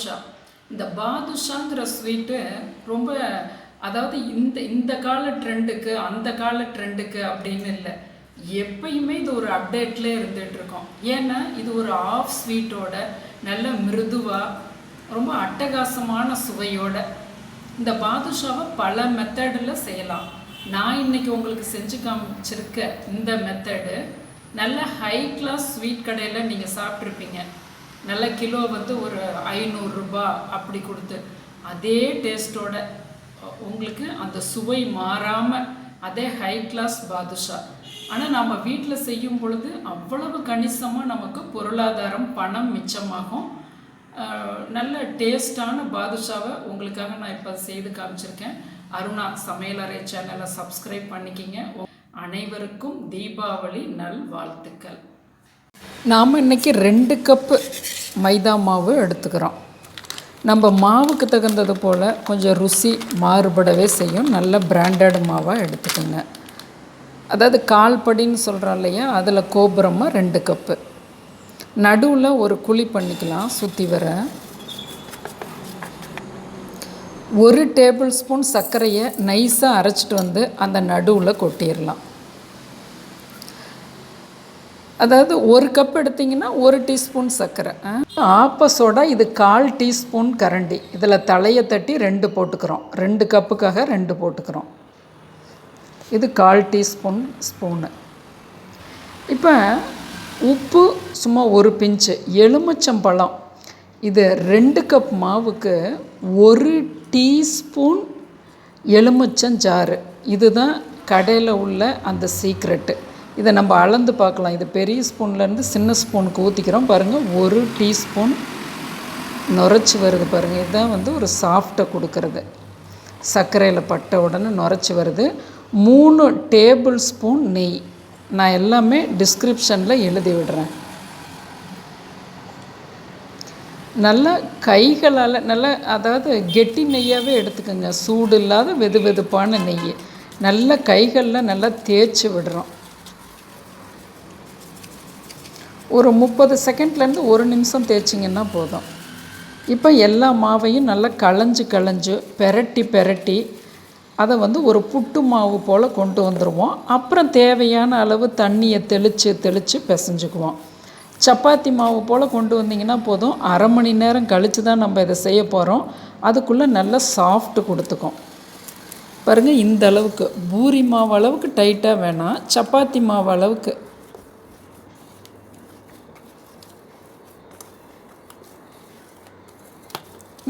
பாதுஷா. இந்த பாதுஷாங்கிற ஸ்வீட்டு ரொம்ப அதாவது இந்த இந்த கால ட்ரெண்டுக்கு அந்த கால ட்ரெண்டுக்கு அப்படின்னு இல்லை. எப்பயுமே இது ஒரு அப்டேட்ல இருந்துட்டு இருக்கோம் ஏன்னா இது ஒரு ஆஃப் ஸ்வீட்டோட நல்ல மிருதுவா ரொம்ப அட்டகாசமான சுவையோட. இந்த பாதுஷாவை பல மெத்தடில் செய்யலாம். நான் இன்னைக்கு உங்களுக்கு செஞ்சு காமிச்சிருக்க இந்த மெத்தடு நல்ல ஹை கிளாஸ் ஸ்வீட் கடையில் நீங்கள் சாப்பிட்ருப்பீங்க நல்ல கிலோ வந்து ஒரு ஐநூறுரூபா அப்படி கொடுத்து அதே டேஸ்ட்டோட உங்களுக்கு அந்த சுவை மாறாமல் அதே ஹை கிளாஸ் பாதுஷா. ஆனால் நம்ம வீட்டில் செய்யும் பொழுது அவ்வளவு கணிசமாக நமக்கு பொருளாதாரம் பணம் மிச்சமாகும். நல்ல டேஸ்டான பாதுஷாவை உங்களுக்காக நான் இப்போ செய்து காமிச்சிருக்கேன். அருணா சமையலறை சேனலை சப்ஸ்கிரைப் பண்ணிக்கிங்க. அனைவருக்கும் தீபாவளி நல் வாழ்த்துக்கள் நாம் இன்னைக்கு ரெண்டு கப்பு மைதா மாவு எடுத்துக்கிறோம். நம்ம மாவுக்கு தகுந்தது போல் கொஞ்சம் ருசி மாறுபடவே செய்யும். நல்ல பிராண்டட் மாவாக எடுத்துக்கோங்க. அதாவது கால் படின்னு சொல்கிறோம் இல்லையா? அதில் கோபுரமாக ரெண்டு கப்பு நடுவில் ஒரு குழி பண்ணிக்கலாம். சுற்றி வர. ஒரு டேபிள் ஸ்பூன் சர்க்கரையை நைஸாக அரைச்சிட்டு வந்து அந்த நடுவில் கொட்டிடலாம். அதாவது ஒரு கப் எடுத்தீங்கன்னா ஒரு டீஸ்பூன் சர்க்கரை. ஆப்பசோடா இது கால் டீஸ்பூன் கரண்டி. இதில் தலையை தட்டி ரெண்டு போட்டுக்கிறோம். ரெண்டு கப்புக்காக ரெண்டு போட்டுக்கிறோம். இது கால் டீஸ்பூன் ஸ்பூனு இப்போ உப்பு சும்மா ஒரு பிஞ்சு எலுமிச்சம்பழம். இது ரெண்டு கப் மாவுக்கு ஒரு டீஸ்பூன் எலுமிச்சஞ்சாறு. இதுதான் கடையில் உள்ள அந்த சீக்ரெட்டு இதை நம்ம அளந்து பார்க்கலாம். இது பெரிய ஸ்பூன்லேருந்து சின்ன ஸ்பூனுக்கு ஊற்றிக்கிறோம் பாருங்கள் ஒரு டீஸ்பூன் நுரைச்சி வருது பாருங்கள் இதுதான் வந்து ஒரு சாஃப்டை கொடுக்கறது. சர்க்கரையில் பட்ட உடனே நுரைச்சி வருது. மூணு டேபிள் ஸ்பூன் நெய். நான் எல்லாமே டிஸ்கிரிப்ஷனில் எழுதி விடுறேன். நல்லா கைகளால் நல்லா அதாவது கெட்டி நெய்யாகவே எடுத்துக்கோங்க. சூடு இல்லாத வெது வெதுப்பான நெய். நல்லா கைகளில் நல்லா தேய்ச்சி விடுறோம். ஒரு முப்பது செகண்ட்லேருந்து ஒரு நிமிஷம் தேய்ச்சிங்கன்னா போதும். இப்போ எல்லா மாவையும் நல்லா களைஞ்சு களைஞ்சு பெரட்டி பெரட்டி அதை வந்து ஒரு புட்டு மாவு போல் கொண்டு வந்துடுவோம் அப்புறம் தேவையான அளவு தண்ணியை தெளித்து தெளித்து பிசைஞ்சுக்குவோம். சப்பாத்தி மாவு போல் கொண்டு வந்தீங்கன்னா போதும். அரை மணி நேரம் கழித்து தான் நம்ம இதை செய்ய போகிறோம் அதுக்குள்ளே நல்லா சாஃப்ட்டு கொடுத்துக்கும். பாருங்கள் இந்த அளவுக்கு. பூரி மாவு அளவுக்கு டைட்டாக வேணாம். சப்பாத்தி மாவு அளவுக்கு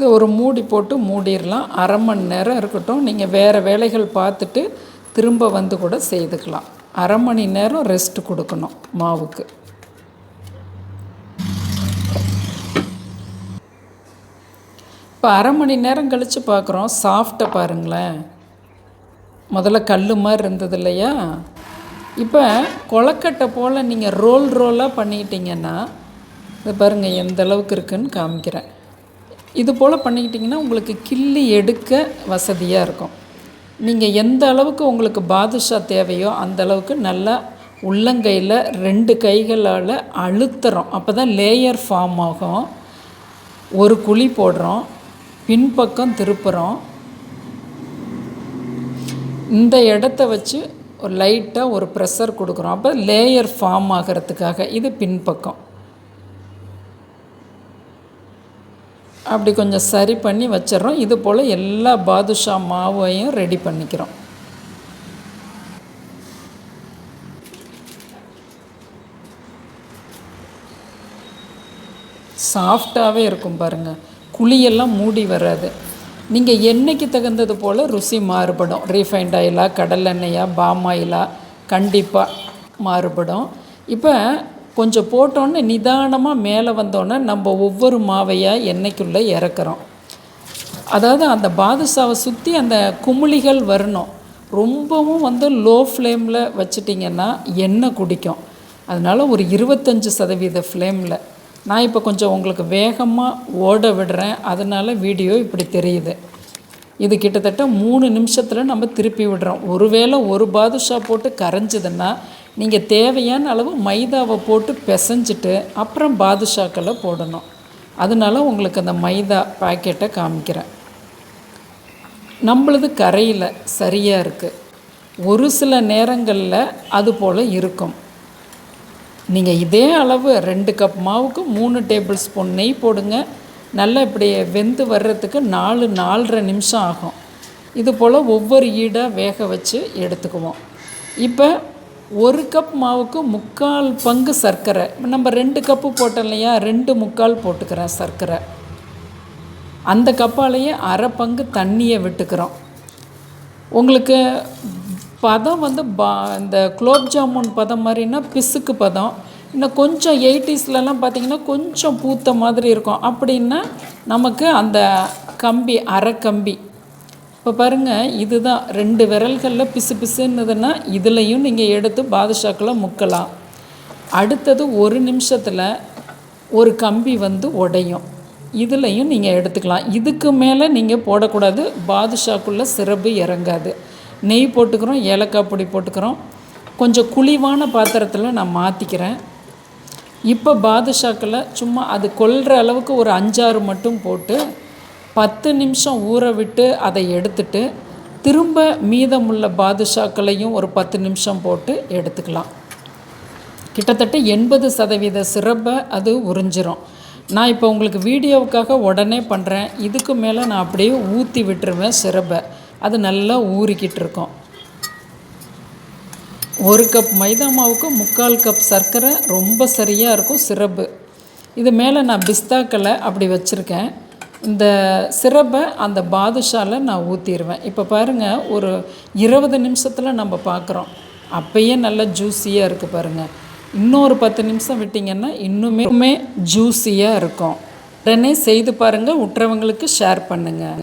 இது ஒரு மூடி போட்டு மூடிடலாம். அரை மணி நேரம் இருக்கட்டும். நீங்கள் வேறு வேலைகள் பார்த்துட்டு திரும்ப வந்து கூட செய்துக்கலாம். அரை மணி நேரம் ரெஸ்ட் கொடுக்கணும் மாவுக்கு. இப்போ அரை மணி நேரம் கழித்து பார்க்குறோம். சாஃப்டை பாருங்களேன். முதல்ல கல் மாதிரி இருந்தது இல்லையா? இப்போ கொழக்கட்டை போல் நீங்கள் ரோல் ரோலாக பண்ணிக்கிட்டீங்கன்னா இதை பாருங்கள் எந்த அளவுக்கு இருக்குன்னு காமிக்கிறேன். இது போல் பண்ணிக்கிட்டிங்கன்னா உங்களுக்கு கிள்ளி எடுக்க வசதியாக இருக்கும். நீங்கள் எந்த அளவுக்கு உங்களுக்கு பாதுஷா தேவையோ அந்த அளவுக்கு நல்லா உள்ளங்கையில் ரெண்டு கைகளால் அழுத்துறோம். அப்போ தான் லேயர் ஃபார்ம் ஆகும். ஒரு குழி போடுறோம். பின்பக்கம் திருப்புறோம். இந்த இடத்த வச்சு ஒரு லைட்டாக ஒரு ப்ரெஷர் கொடுக்குறோம். அப்போ லேயர் ஃபார்ம் ஆகிறதுக்காக இது பின்பக்கம். அப்படி கொஞ்சம் சரி பண்ணி வச்சிடுறோம். இது போல் எல்லா பாதுஷா மாவையும் ரெடி பண்ணிக்கிறோம். சாஃப்டாகவே இருக்கும் பாருங்கள் குழியெல்லாம் மூடி வராது. நீங்கள் எண்ணெய்க்கு தகுந்தது போல் ருசி மாறுபடும். ரீஃபைண்ட் ஆயிலா கடலெண்ணெயா பாம் ஆயிலா கண்டிப்பாக மாறுபடும். இப்போ கொஞ்சம் போட்டோன்னே நிதானமாக மேலே வந்தோன்னே நம்ம ஒவ்வொரு மாவையாக எண்ணெய்க்குள்ளே இறக்குறோம். அதாவது அந்த பாதுஷாவை சுற்றி அந்த குமிழிகள் வரணும். ரொம்பவும் வந்து லோ ஃப்ளேமில் வச்சிட்டிங்கன்னா எண்ணெய் குடிக்கும். அதனால் ஒரு இருபத்தஞ்சி சதவீத ஃப்ளேமில் நான் இப்போ கொஞ்சம் உங்களுக்கு வேகமாக ஓட விடுறேன். அதனால் வீடியோ இப்படி தெரியுது. இது கிட்டத்தட்ட மூணு நிமிஷத்தில் நம்ம திருப்பி விடுறோம். ஒருவேளை ஒரு பாதுஷா போட்டு கரைஞ்சதுன்னா நீங்கள் தேவையான அளவு மைதாவை போட்டு பிசைஞ்சிட்டு அப்புறம் பாதுஷாக்களை போடணும். அதனால உங்களுக்கு அந்த மைதா பாக்கெட்டை காமிக்கிறேன். நம்மளது கரையில் சரியாக இருக்குது ஒரு சில நேரங்களில் அது போல் இருக்கும். நீங்கள் இதே அளவு ரெண்டு கப் மாவுக்கு மூணு டேபிள் ஸ்பூன் நெய் போடுங்க. நல்லா இப்படி வெந்து வர்றதுக்கு நாலு நாலரை நிமிஷம் ஆகும். இது போல் ஒவ்வொரு ஈடாக வேக வச்சு எடுத்துக்குவோம். இப்போ ஒரு கப் மாவுக்கு முக்கால் பங்கு சர்க்கரை. நம்ம ரெண்டு கப்பு போட்டோம் இல்லையா? ரெண்டு முக்கால் போட்டுக்கிறேன் சர்க்கரை. அந்த கப்பாலேயே அரை பங்கு தண்ணியை விட்டுக்கிறோம். உங்களுக்கு பதம் வந்து பா இந்த குலோப் ஜாமுன் பதம் மாதிரின்னா பிசுக்கு பதம். இன்னும் கொஞ்சம் எயிட்டிஸ்லலாம் பார்த்திங்கன்னா கொஞ்சம் பூத்த மாதிரி இருக்கும். அப்படின்னா நமக்கு அந்த கம்பி அரை கம்பி இப்போ பாருங்கள் இதுதான் ரெண்டு விரல்களில் பிசு பிசுன்னதுன்னா இதுலேயும் நீங்கள் எடுத்து பாதுஷாக்கில் முக்கலாம். அடுத்தது ஒரு நிமிஷத்தில் ஒரு கம்பி வந்து உடையும். இதுலேயும் நீங்கள் எடுத்துக்கலாம். இதுக்கு மேலே நீங்கள் போடக்கூடாது. பாதுஷாக்குள்ளே சிறப்பு இறங்காது. நெய் போட்டுக்கிறோம் ஏலக்காய் பொடி போட்டுக்கிறோம். கொஞ்சம் குழிவான பாத்திரத்தில் நான் மாற்றிக்கிறேன் இப்போ பாதுஷாக்கில் சும்மா அது கொல்ற அளவுக்கு ஒரு அஞ்சாறு மட்டும் போட்டு பத்து நிமிஷம் ஊற விட்டு அதை எடுத்துட்டு திரும்ப மீதமுள்ள பாதுஷாக்களையும் ஒரு பத்து நிமிஷம் போட்டு எடுத்துக்கலாம். கிட்டத்தட்ட எண்பது சதவீத சிறப்பை அது உறிஞ்சிரும். நான் இப்போ உங்களுக்கு வீடியோவுக்காக உடனே பண்ணுறேன் இதுக்கு மேலே நான் அப்படியே ஊற்றி விட்டுருவேன் சிறப்பை அது நல்லா ஊறிக்கிட்டு இருக்கும். ஒரு கப் மைதா மாவுக்கு முக்கால் கப் சர்க்கரை ரொம்ப சரியாக இருக்கும் சிரப்பு. இது மேலே நான் பிஸ்தாக்களை அப்படி வச்சுருக்கேன். இந்த சிரப்பை அந்த பாதுஷாவில் நான் ஊற்றிடுவேன் இப்போ பாருங்கள் ஒரு இருபது நிமிஷத்தில் நம்ம பார்க்குறோம் அப்பயே நல்லா ஜூஸியாக இருக்குது பாருங்கள் இன்னொரு பத்து நிமிஷம் விட்டிங்கன்னா இன்னுமே ஜூஸியாக இருக்கும். உடனே செய்து பாருங்கள் உற்றவங்களுக்கு ஷேர் பண்ணுங்கள்